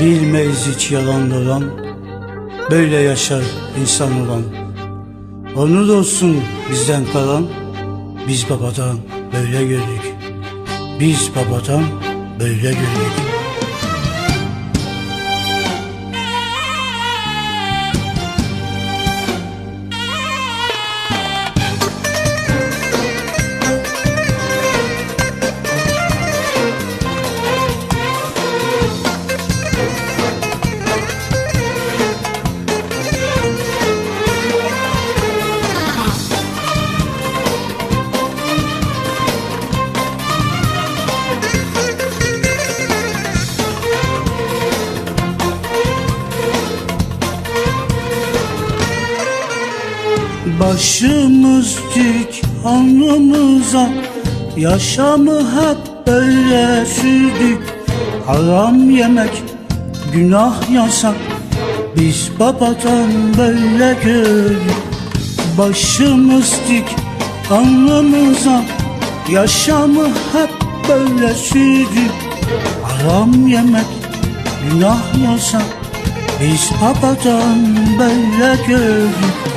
Bilmeyiz hiç yalan Böyle yaşar insan olan. Onur olsun bizden kalan. Biz babadan böyle gördük. Biz babadan böyle gördük Başımız dik alnımıza Yaşamı hep böyle sürdük. Haram yemek günah yasak Biz babadan böyle gördük. Başımız dik alnımıza Yaşamı hep böyle sürdük. Haram yemek günah yasak Biz babadan böyle gördük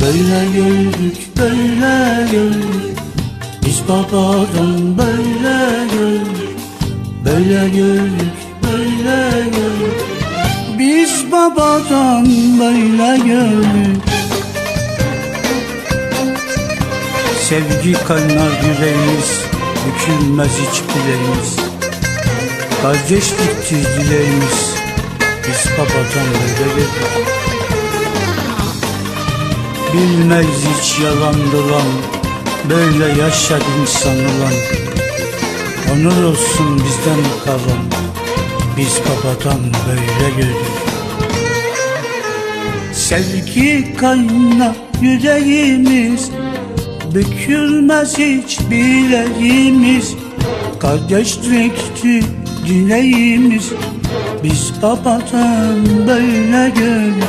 Böyle gördük, böyle gördük. Biz babadan böyle gördük. Böyle gördük, böyle gördük. Biz babadan böyle gördük. Sevgi kaynar yüreğimiz Bükülmez hiç bileğimiz Kardeşliktir dileğimiz. Biz babadan böyle gördük Bilmez hiç yalan dolan Böyle yaşar insan olan Onur olsun bizden kalan Biz babadan böyle gördük. Sevgi kaynar yüreğimiz Bükülmez hiç bileğimiz. Kardeşlikti dileğimiz Biz babadan böyle gördük.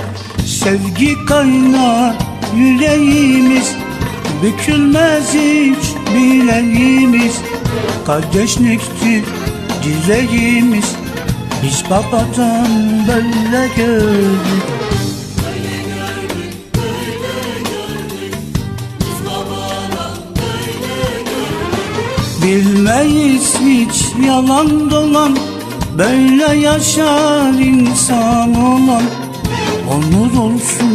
Sevgi kaynar yüreğimiz. Bükülmez hiç bileğimiz Kardeşliktir dileğimiz. Biz babadan böyle gördük Bilmeyiz hiç yalan dolan. Böyle yaşar insan olan. Onur olsun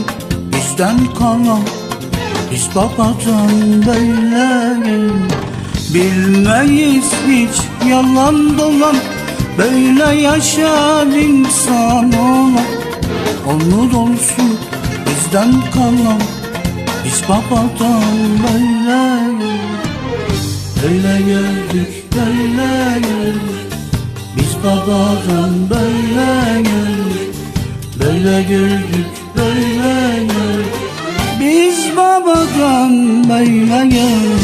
bizden kalan babadan böyle Bilmeyiz hiç yalan dolan Böyle yaşar insan olan Onur olsun bizden kalan babadan böyle Böyle gördük, böyle gördük. Biz babadan böyle gördük. Böyle gördük, böyle böyle gördük